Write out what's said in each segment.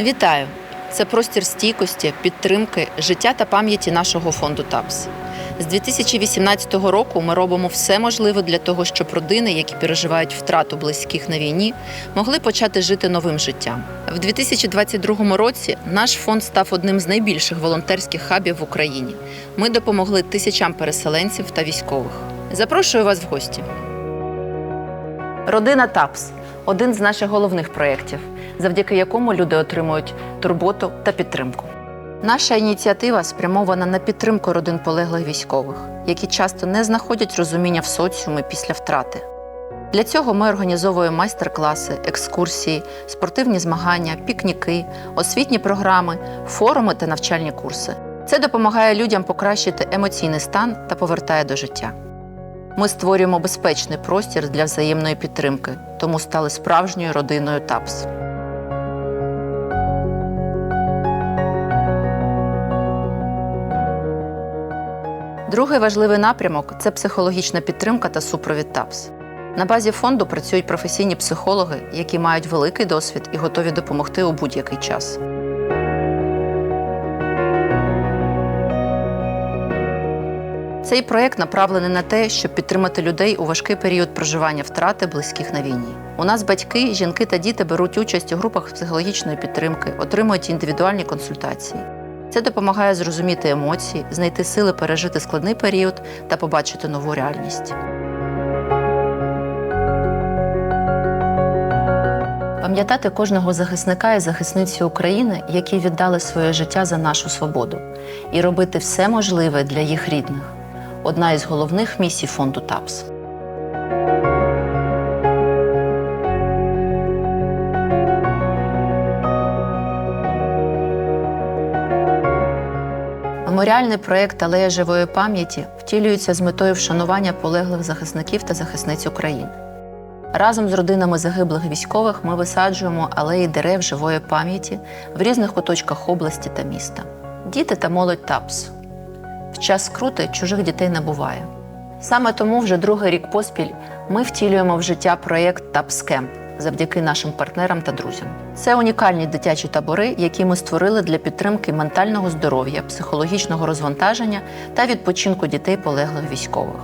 Вітаю! Це простір стійкості, підтримки, життя та пам'яті нашого фонду ТАПС. З 2018 року ми робимо все можливе для того, щоб родини, які переживають втрату близьких на війні, могли почати жити новим життям. В 2022 році наш фонд став одним з найбільших волонтерських хабів в Україні. Ми допомогли тисячам переселенців та військових. Запрошую вас в гості. Родина ТАПС один з наших головних проєктів, завдяки якому люди отримують турботу та підтримку. Наша ініціатива спрямована на підтримку родин полеглих військових, які часто не знаходять розуміння в соціумі після втрати. Для цього ми організовуємо майстер-класи, екскурсії, спортивні змагання, пікніки, освітні програми, форуми та навчальні курси. Це допомагає людям покращити емоційний стан та повертає до життя. Ми створюємо безпечний простір для взаємної підтримки, тому стали справжньою родиною ТАПС. Другий важливий напрямок це психологічна підтримка та супровід ТАПС. На базі фонду працюють професійні психологи, які мають великий досвід і готові допомогти у будь-який час. Цей проект направлений на те, щоб підтримати людей у важкий період проживання втрати близьких на війні. У нас батьки, жінки та діти беруть участь у групах психологічної підтримки, отримують індивідуальні консультації. Це допомагає зрозуміти емоції, знайти сили пережити складний період та побачити нову реальність. Пам'ятати кожного захисника і захисниці України, які віддали своє життя за нашу свободу, і робити все можливе для їх рідних одна із головних місій фонду ТАПС. Меморіальний проєкт Алея живої пам'яті втілюється з метою вшанування полеглих захисників та захисниць України. Разом з родинами загиблих військових ми висаджуємо алеї дерев живої пам'яті в різних куточках області та міста. Діти та молодь ТАПС. Час скрути чужих дітей не буває. Саме тому вже другий рік поспіль ми втілюємо в життя проєкт ТАПСКЕМП завдяки нашим партнерам та друзям. Це унікальні дитячі табори, які ми створили для підтримки ментального здоров'я, психологічного розвантаження та відпочинку дітей полеглих військових.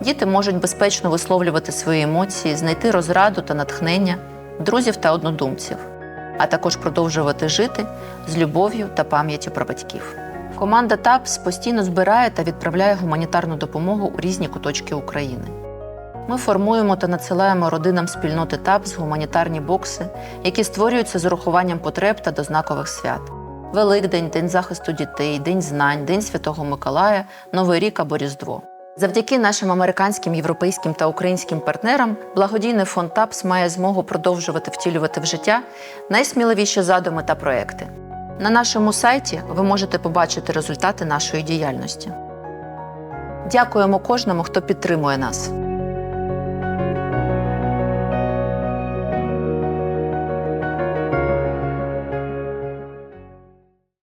Діти можуть безпечно висловлювати свої емоції, знайти розраду та натхнення, друзів та однодумців, а також продовжувати жити з любов'ю та пам'яттю про батьків. Команда ТАПС постійно збирає та відправляє гуманітарну допомогу у різні куточки України. Ми формуємо та надсилаємо родинам спільноти ТАПС гуманітарні бокси, які створюються з урахуванням потреб та дознакових свят. Великдень, День захисту дітей, День знань, День Святого Миколая, Новий рік або Різдво. Завдяки нашим американським, європейським та українським партнерам благодійний фонд ТАПС має змогу продовжувати втілювати в життя найсміливіші задуми та проекти. На нашому сайті ви можете побачити результати нашої діяльності. Дякуємо кожному, хто підтримує нас.